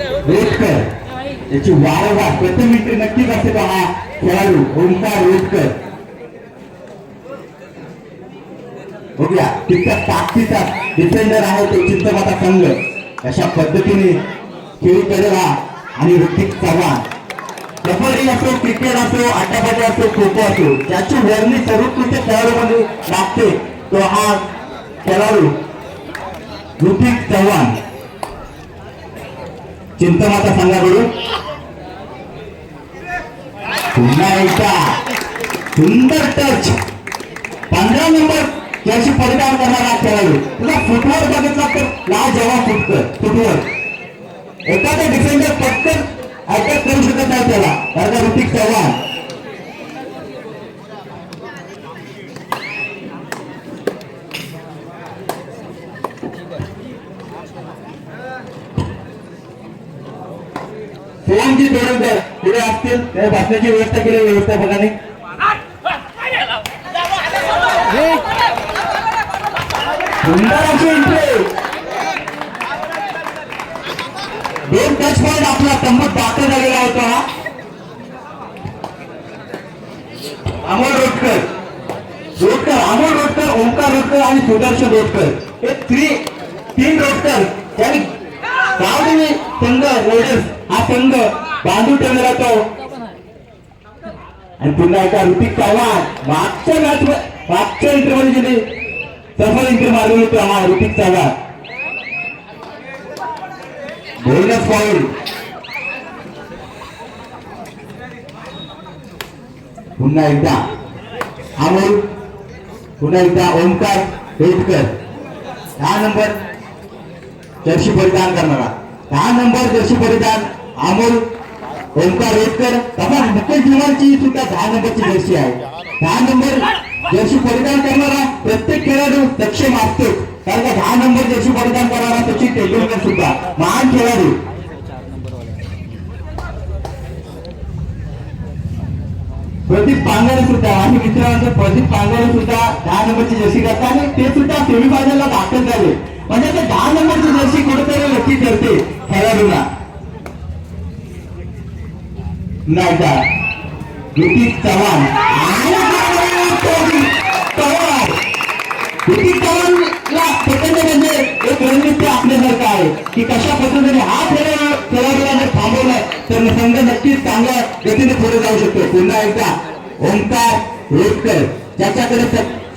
रोडकर याची वारंवार प्रथम एंट्री नक्कीच असेल हा खेळाडू ओंकार रोडकर बघूया. तितका ताकदीचा डिफेंडर आहे तो चित्रपटा संघ. अशा पद्धतीने खेळी करेला आणि ऋतिक चव्हाण. कबड्डी असो क्रिकेट असो आटापाटी असो खो खो असो ज्याची वर्णी सर्वोत्कृष्ट खेळाडूमध्ये लागते तो हा खेळाडू ऋतिक चव्हाण. चिंतमाता संघाकडून पुन्हा एकदा सुंदर टच पंधरा नंबर याची परिणाम करणारा खेळाडू. तुला फुटवर बघितला तर ना जेव्हा फुटकर फुटवर एखादा डिफेंडर पटकन अटॅक करू शकत नाही त्याला. कारण ऋतिक चव्हाण पुढे त्या बसण्याची व्यवस्था केली व्यवस्थापकाने. सुंदर दोन टच पॉईंट आपला तंबूत दाखल झालेला होता. अमोल रोडकर रोडकर अमोल रोडकर ओंकार रोडकर आणि सुदर्शन रोडकर हे थ्री तीन रोडकर त्यांनी गावदेवी संघ रोडर्स हा संघ बांधून ठेवलेला तो. आणि पुन्हा एका ऋतिक चव्हाण मागच्या मॅच मागच्या इंटरमध्ये जिने सफल इंटर मारली होती हा ऋतिक चव्हाण. बोनस पॉईंट पुन्हा एकदा अमोल पुन्हा एकदा ओंकार हेटकर दहा नंबर जर्सी परिधान करणारा. दहा नंबर जर्सी परिधान अमोल ओंकार रेतकर बाबा मुकेश धुमालची सुद्धा दहा नंबरची जर्सी आहे. दहा नंबर जर्सी परिधान करणारा प्रत्येक खेळाडू सक्षम असतो. कारण का दहा नंबर जर्सी परिधान करणारा सचिन तेंडुलकर सुद्धा महान खेळाडू. प्रदीप पांगारे सुद्धा आणि मित्रांचं प्रदीप पांगारे सुद्धा दहा नंबरची जर्सी करतात आणि ते सुद्धा सेमीफायनलला दाखल झाले. म्हणजे ते दहा नंबरची जर्सी कुठेतरी लकी करते खेळाडूला नाही का ऋतिक चव्हाण. आणि ऋतिक चव्हाणला प्रचंड म्हणजे एक रणनीती आपल्यासारखं आहे की कशा पद्धतीने हा खेळ खेळाडूला जर थांबवलाय तर संघ नक्कीच चांगल्या गतीने पुढे जाऊ शकतो. पुन्हा एकदा ओंकार रोटकर ज्याच्याकडे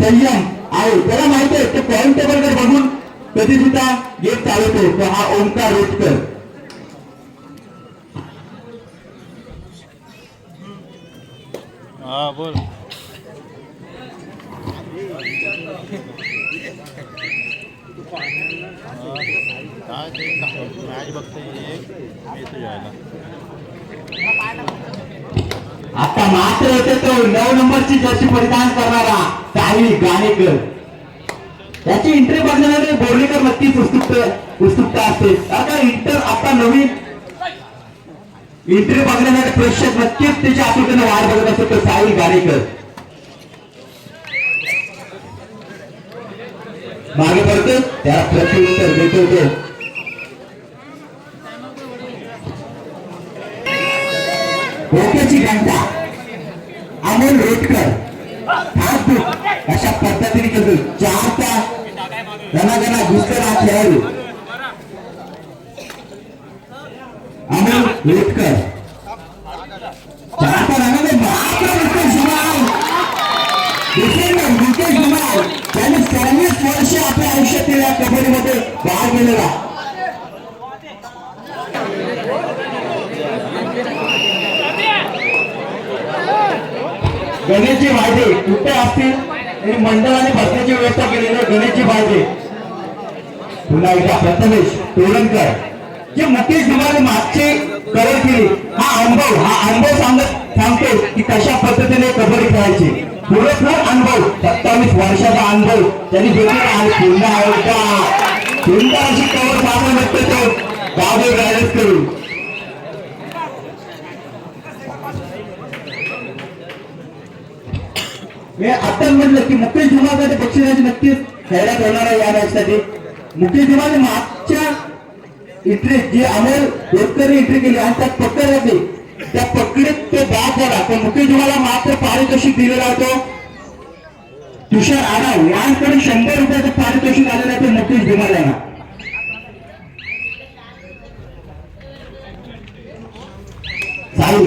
संयम आहे. त्याला माहिती आहे तो पॉईंट टेबलकडे बघून कधी सुद्धा गेम चालवतो. तो हा ओंकार रोटकर बोल. काय ते मॅच बघते एक येतो जायला आता मात्र होते तो नऊ नंबरची जर्सी परिधान करणारा साहिल गाणेकर त्याची एंट्री बघण्यासाठी बोर्डीकर नक्कीच उत्सुक उत्सुकता असते आता इंटर आता नवीन इंटरव्ह्यू बघण्यासाठी प्रेक्षक नक्कीच त्याच्या आतुरतेने वाट बघत असतो तर साहिल गारेकर. मागे पडतो. त्या प्रत्युत्तर देतो तो. डोक्याची घंटा. अमोल रेटकर. अशा पद्धतीने करतो त्या गणागणा दुसरा हा खेळाडू अमोल रोटकर चारचा रणाने मात्र मुकेश धुमाळ डिफेंडर मुकेश धुमाळ त्याने सर्विस वर्ष आपल्या आयुष्यातील या कबड्डीमध्ये भाग घेतलेला. गणेशजी वायदे कुठे असतील? आणि मंडळाने बसण्याची व्यवस्था केलेली आहे गणेशजी वायदे पुन्हा एकदा प्रथमेश तोरणकर जे मुकेश धुमाने मागचे कवर केली हा अनुभव हा अनुभव सांगत सांगतो की कशा पद्धतीने कबड्डी खेळायची. पुरेपूर अनुभव सत्तावीस वर्षाचा अनुभव. त्यांनी घेतलेला आहे. पुन्हा एकदा सुंदर अशी कवर साधन लागते तो गावदेव रायडर्स करून. मी आता म्हटलं की मुकेश धुमासाठी पक्षी नक्कीच खेळण्यात होणार आहे या मॅचसाठी मुकेश धुमाने मागच्या जे जी अमोल एकतरी एंट्री केली आणि त्यात पकड होते त्या पकडीत तो बाद झाला. पण मुकेश तुम्हाला मात्र पारितोषिक दिलेला होतो. तुषार आढाव यांकडे शंभर रुपयाचं पारितोषिक आलेलं आहे ते मुकेश धुमाल यांना साई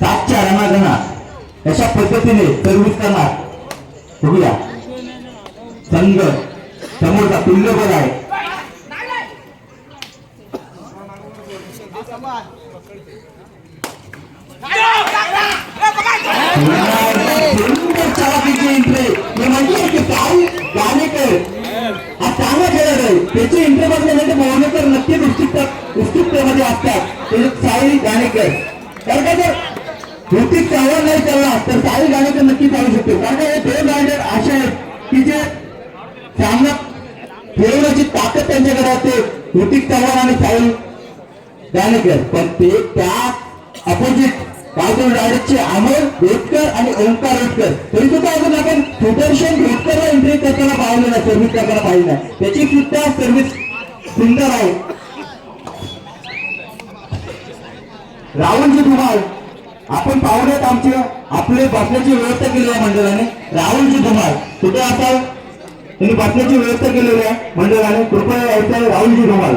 सातच्या रणागणात अशा पद्धतीने सर्व्हिस करणार. बघूया. संघ. समोरचा तुल्यबळ आहे हा आहे. त्याची उत्सुकतेमध्ये असतात ते साई गाणेकर कारण का जर ऋतिक चव्हाण नाही चालला तर साई गाणेकर नक्की चालू शकतो. कारण का हे दोन रायडर असे आहेत की जे सामना खेळवण्याची ताकद ते असते ऋतिक चव्हाण आणि साई दानेकर पण ते त्या अपोजिट बाजून डायरेक्टचे अमोल वेटकर आणि ओंकार वेटकर तरी सुद्धा अजून आपण सुदर्शन वेटकरला एंट्री करताना पाहिलं नाही सर्व्हिस करताना पाहिलं नाही. त्याची सुद्धा सर्व्हिस सुंदर आहे. राहुलजी धुमाळ. आपण पाहुण्यात आमचे आपले बसण्याची व्यवस्था केली या मंडळाने. राहुलजी धुमाळ. कुठे असाल? त्यांनी बसण्याची व्यवस्था केलेली आहे. म्हणजे मंडळाने कृपया यायचं राहुलजी धुमाळ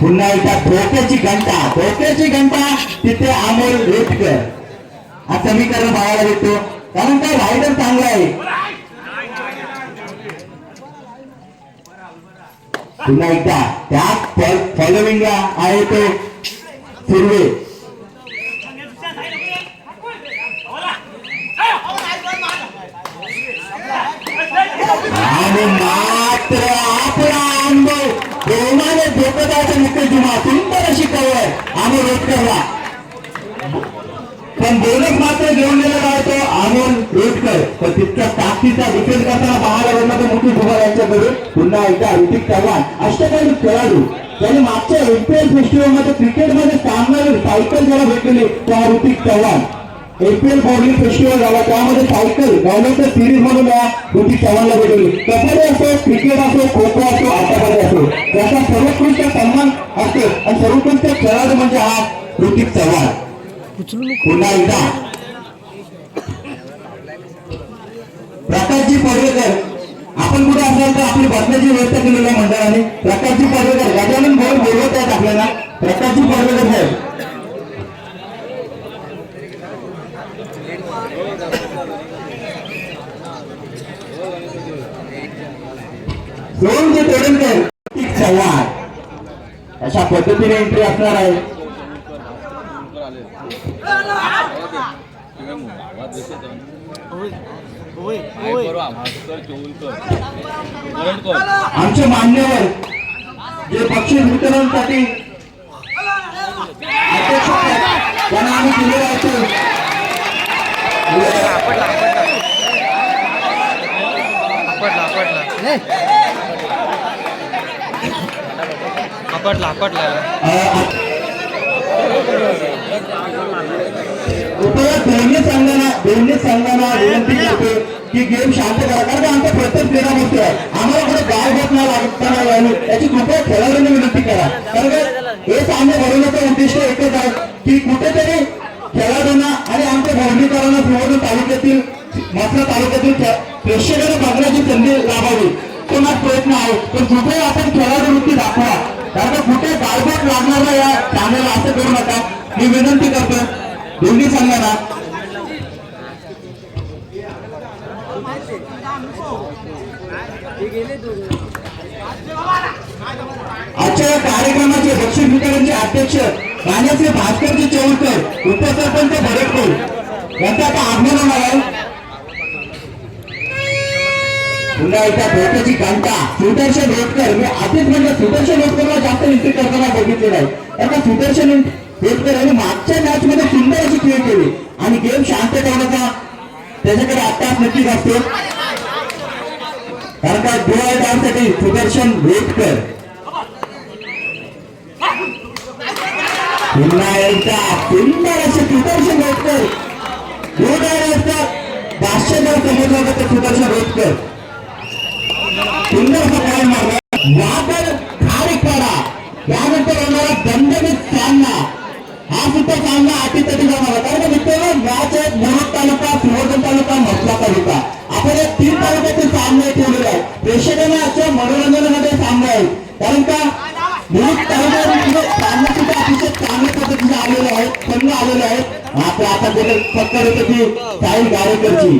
पुन्हा एकदा धोक्याची घंटा धोक्याची घंटा तिथे अमोल रेटकर. हा समीकरण पाहायला भेटतो. कारण काय रायडर चांगला आहे. पुन्हा एकदा. त्याच फॉलोविंगला आहे तो. सुर्वे आणि मात्र आपला अनुभव प्रेमाने धोकदाचा मुख्य जुमा सुंदर अशी कवर आम्ही करला पण बोनस मात्र घेऊन गेलेला आहे तो अमोल वेटकर पण तितक्या ताकदीचा विकेट करताना पाहायला भेटला तर मोठी जुमा यांच्याकडे पुन्हा एकदा ऋतिक चव्हाण. अष्टकालीन खेळाडू. त्याने मागच्या एपीएल फेस्टिवलमध्ये क्रिकेटमध्ये सामना सायकल ज्याला भेटलेली त्या Hrithik Chavan. APL bowling festival झाला. त्यामध्ये सायकल गव्हर्नमेंटच्या सिरीज म्हणून या ऋतिक चव्हाणला भेटली. कबड्डी असो क्रिकेट असो खो खो असो आतामध्ये असो. त्याचा सर्वोत्कृष्ट सन्मान असतो. आणि सर्वोत्कृष्ट खेळाडू म्हणजे हा ऋतिक चव्हाण. पुन्हा एकदा प्रकाशजी पर्वेकर आपण कुठे असाल तर आपली बातम्याची व्यवस्था केलेली आहे मंडळाने. प्रकाशजी पर्वेकर गजानन भाऊ बोलवत आहेत आपल्याला. प्रकाशजी पर्वेकर साहेब. सोनजी तोडणकर ऋतिक चव्हाण. अशा पद्धतीने एंट्री असणार आहे. आमचे मान्यवर जे बक्षीस वितरणासाठी त्यांना आम्ही दिलेलं आहे आपटला आपटला आपटला आपटला कृपया दोन्ही संघांना दोन्ही संघांना विनंती करतो की गेम शांत करा. कारण आमचा प्रत्येक क्रीडा मोठी आहे आम्हाला कुठे गाव होत नाही लागताना यावी याची कृपया खेळाडूंनी विनंती करा. कारण हे सामने भरवण्याचं उद्दिष्ट एकच आहे की कुठेतरी खेळाडूंना आणि आमच्या भरणीकरांना सुवर्ण तालुक्यातील मात्र तालुक्यातील प्रेक्षकांना बघण्याची संधी लाभावी. तो माझा प्रयत्न आहे पण कृपया आपण खेळाडू वृत्ती दाखवा. कारण कुठे गाळबोट लागणार या चॅनलला असं करू नका. मी विनंती करतो दोन्ही संघांना आजच्या या कार्यक्रमाचे दक्षिण वितरणचे अध्यक्ष राण्याचे भास्करजी चौलकर उपसरपंच भरतपूर. यांचा आता आगमन होणार आहे. पुन्हा एकदा धोक्याची घंटा सुदर्शन रोटकर मी आधीच म्हणजे सुदर्शन रोटकरला जास्त एंट्री करताना बघितलेलं आहे. त्यांना सुदर्शन रोटकर यांनी मागच्या मॅच मध्ये सुंदर अशी खेळ केली. आणि गेम शांत ठेवण्याचा त्याच्याकडे आत्ताच नक्कीच असतो. कारण का डोळा सुदर्शन वेटकर. पुन्हा एकदा पुन्हा असे सुदर्शन वेटकर. पाचशे जर समजलं तर सुदर्शन वेटकर. सुंदर असा काय मारला वादळ खारीपाडा यानंतर सामना. हा सुद्धा सामना अटीतटी जाणार. कारण मित्रांनो मॅच आहे तालुका सिंहगड तालुका म्हसला तालुका. आपण या तीन तालुक्यातील सामने ठेवलेले आहेत. प्रेक्षकांना अशा मनोरंजनामध्ये सामने आहे कारण का? मुरुड तालुक्यामध्ये सामने सुद्धा अतिशय चांगल्या पद्धतीने आलेले आहेत. संघ आलेले आहेत. आता आता गेले पक्कर होतं की साहिल गाडेकरची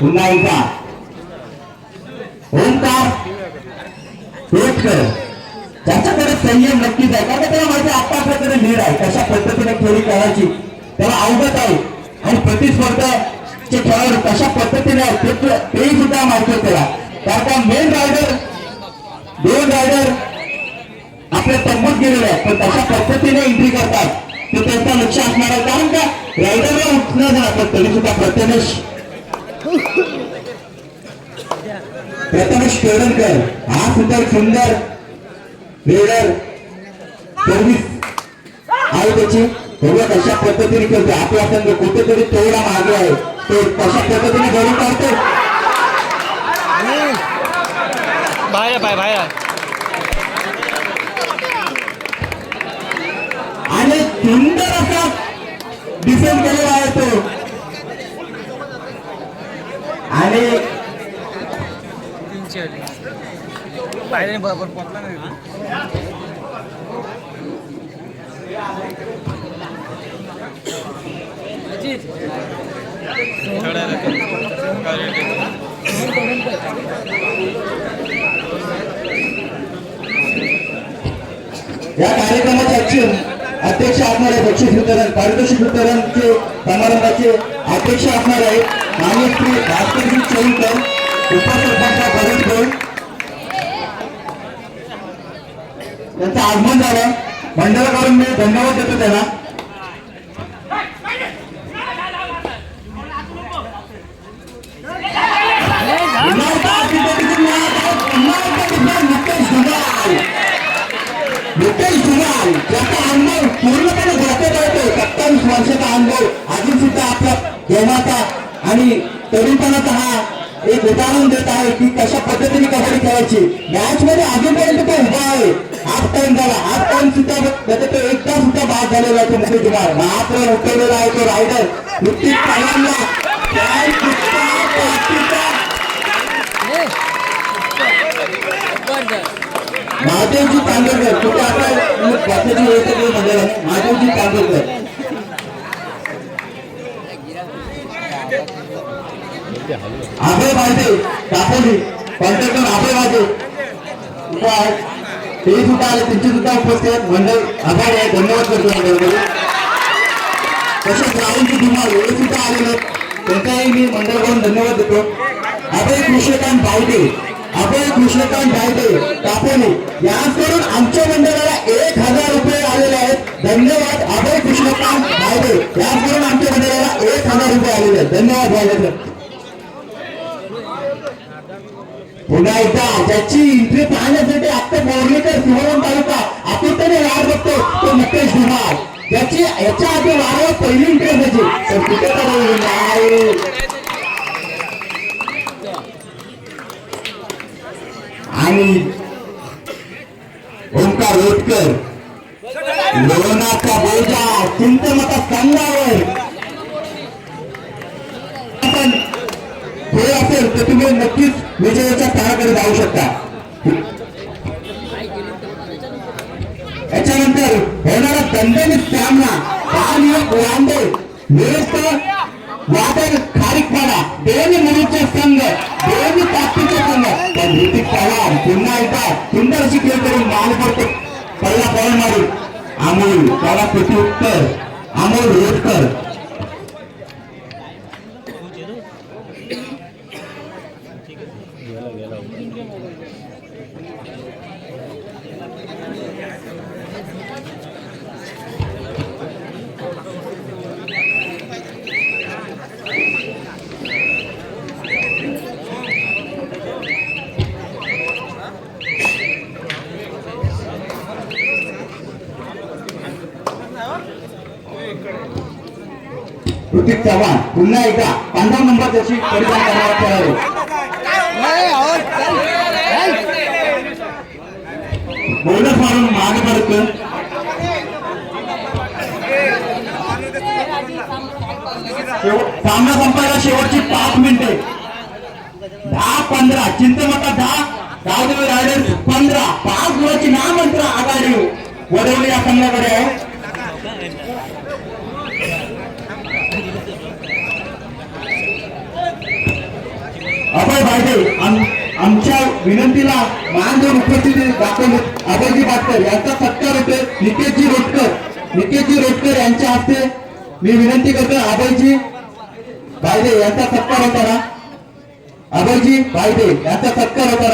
पुन्हा एकदा. ओंकार पेटकर. संयम नक्कीच आहे. कारण त्याला माझ्या आहे आता आपल्याकडे लीड आहे. कशा पद्धतीने खेळी करायची त्याला अवगत आहे. आणि प्रतिस्पर्धाचे खेळाडू कशा पद्धतीने आहेत ते सुद्धा माहिती आहे त्याला. कारण का मेन रायडर दोन रायडर आपल्या तंबूत गेलेले आहेत पण तशा पद्धतीने एंट्री करतात ते त्यांचा लक्ष असणार आहे. कारण का रायडरला उठणं जातात तरी सुद्धा प्रथमेश प्रथमेश केळकर हा सुद्धा सुंदर रेडर सर्व्हिस आहे त्याची. बघूया कशा पद्धतीने खेळतो. आपला संघ कुठेतरी तेवढा मागे आहे. तो कशा पद्धतीने घडून काढतो. बाहेर आहे, बाहेर. आणि सुंदर असा डिफेंड केलेला आहे तो. आणि बरोबर पोचला नाही. या कार्यक्रमाचे अध्यक्ष अध्यक्ष असणारे बक्षीस वितरण पारितोषिक वितरणचे समारंभाचे अध्यक्ष असणार आहेत. माननीय श्री भास्करजी चौलकर उपसरपंचा भरत गोळ त्यांचं आगमन झालं. मंडळाकडून मी धन्यवाद देतो त्याला पुन्हा एकदा अतिथी मिळाला, पुन्हा एकदा विद्वान नितेश धुमाळ. नितेश त्याचा अनुभव पूर्णपणे धोक्यात होतो सत्तावीस वर्षाचा अनुभव अजून सुद्धा आपल्या खेळण्याचा आणि तरुणपणाचा हा एक उदाहरण देत आहे की कशा पद्धतीने कबड्डी खेळायची मॅच मध्ये अजूनपर्यंत तो उभा आहे हाफ टाइम झाला हाफ टाइम सुद्धा त्याचा तो एकदा सुद्धा बाद झालेला आहे तो मुकेश धुमाळ महाप्र उठवलेला आहे तो रायडर नुकतीच पहिल्यांदा महादेवजी चांदोरकर कुठे आता बसायची व्यवस्था केली मंडळाने महादेवजी चांदोरकर अभय बाजे दापोली कॉन्ट्रॅक्टर अभय बाजे ते सुद्धा आले त्यांची सुद्धा उपस्थित आहेत. मंडळ आभारी आहे. धन्यवाद करतो मंडळामध्ये तसेच राहुलजी धुमाळ हे सुद्धा आलेले आहेत. त्यांचाही मी मंडळाकडून धन्यवाद देतो. अभय कृष्णकांत बावडे अभय कृष्णकांत बावडे दापोली याकडून आमच्या मंडळाला एक हजार रुपये आलेले आहेत. धन्यवाद अभय कृष्णकांत बावडे याकडून आमच्या मंडळाला एक हजार रुपये आलेले आहेत. धन्यवाद बावडे पुन्हा एकदा ज्याची एंट्री पाहण्यासाठी आत्ता बोर्लीकर सिंहवन तालुका आतुरतेने वाट बघतो तो मुकेश धुमाळ त्याची याच्या आधी वारंवार पहिली एंट्री असायची तर कुठे तर नाही. आणि ओंकार रोटकर लोणाचा बोजा चिंतमता संघावर आपण हे असेल तर तुम्ही नक्कीच विजयाच्या स्थानाकडे जाऊ शकता। याच्यानंतर होणारा दणदणीत सामना पाणी लांबे विरुद्ध वादळ खारीकपाडा दोन्ही मुलीचे संघ दोन्ही ताकदीचे संघ पण पवार पुन्हा एकदा सुंदर अशी खेळ करून मान पडतो पहिला बॉल मारून अमोल त्याला प्रत्युत्तर अमोल रोडकर. ऋतिक चव्हाण. पुन्हा एकदा पंधरा नंबर त्याची परिधान करणार खेळाडू. बोलत मारून माग पडतो. सामना संपायला शेवटची पाच मिनिटे. दहा पंधरा. चिंतमता दहा. गावदेवी रायडर्स पंधरा. पाच गुणाची नाम मंत्र आघाडी वडवली या संघाकडे आहे. अभय भाईदे आमच्या विनंतीला मान देऊन उपस्थिती दाखवले. अभयजी बाटकर यांचा सत्कार होते निकेशजी रोटकर निकेशजी रोटकर यांच्या हस्ते मी विनंती करतो अभयजी भायदे यांचा सत्कार होता ना अभयजी भायदे यांचा सत्कार होता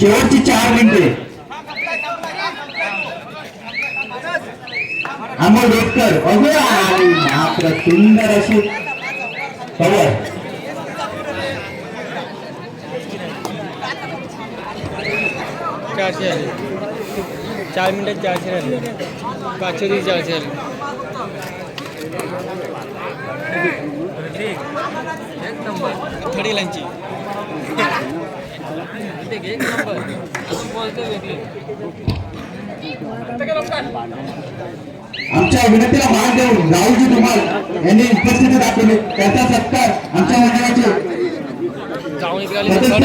शेवटची चार मिनिटे. अमोल डोटकर अगो आणि मात्र सुंदर अशी. कवर चारशे आले. चार मिनिटात चारशे आले पाचशे तरी चारशे आले. थर्डी लाईनची एक नंबर. आमच्या विनंतीला मान देऊन राहुलजी धुमाल यांनी उपस्थिती दाखवली. त्याचा सत्कार आमच्या मंडळाचे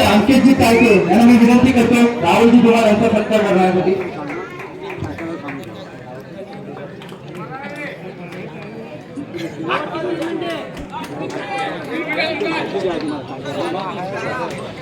अंकितजी काळके यांना मी विनंती करतो राहुलजी धुमाल यांचा सत्कार करण्यासाठी ही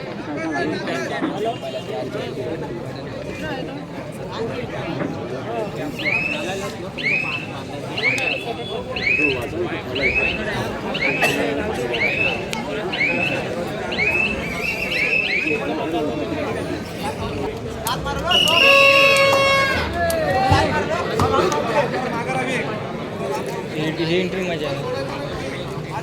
ही एंट्री मजा आहे.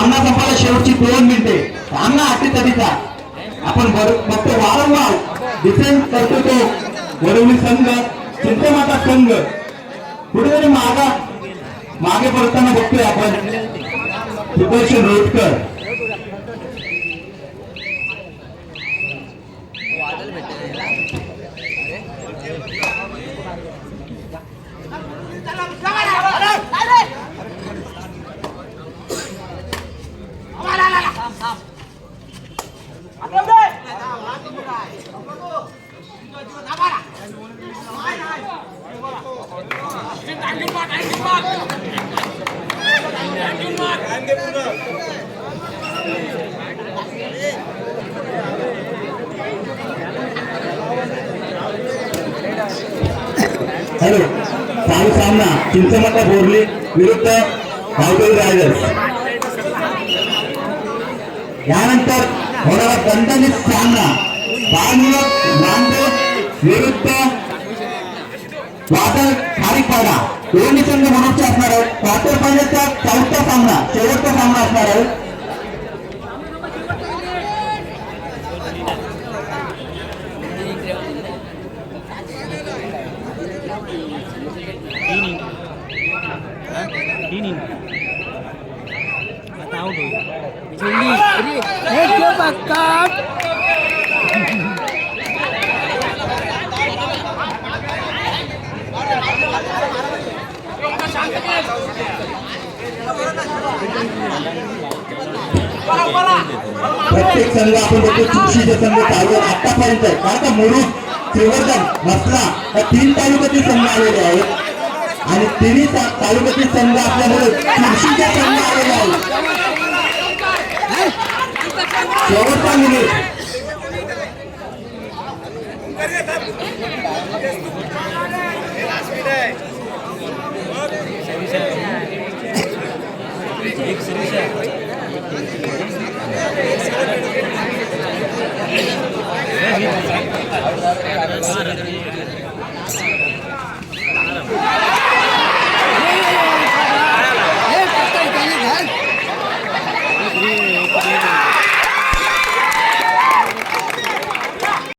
सामना संपायला शेवटची दोन मिनिटे सामना तरीचा आपण बर- बघतो वारंवार. डिफेंड करतो तो. वरवली संघ चिंतमाता संघ. कुठेतरी मागा मागे पडताना बघतोय आपण. सुदर्शन रोटकर. हॅलो चालू सामना. चिंचमका बोरली विरुद्ध भावदेव रायडर्स. यानंतर होणारा दणदणीत सामना. बाळमुलक नांदेड विरुद्ध वादळ खारीपाडा दोन्ही संघ म्हणून असणार आहे क्वार्टर फायनलचा चौथा सामना शेवटचा सामना असणार आहे तीन इंच तीन इंच आता आउट होईल पक्का प्रत्येक संघ आपण बघतो चुरशीचे संघ चालू आहेत आतापर्यंत आहे कारण का मुरुड श्रीवर्धन मसला या तीन तालुक्यातील संघ आलेले आहेत. आणि तिन्ही तालुक्यातील संघ आपल्याकडे चुरशीचे संघ आलेले आहेत. शेवटचा मिनिट.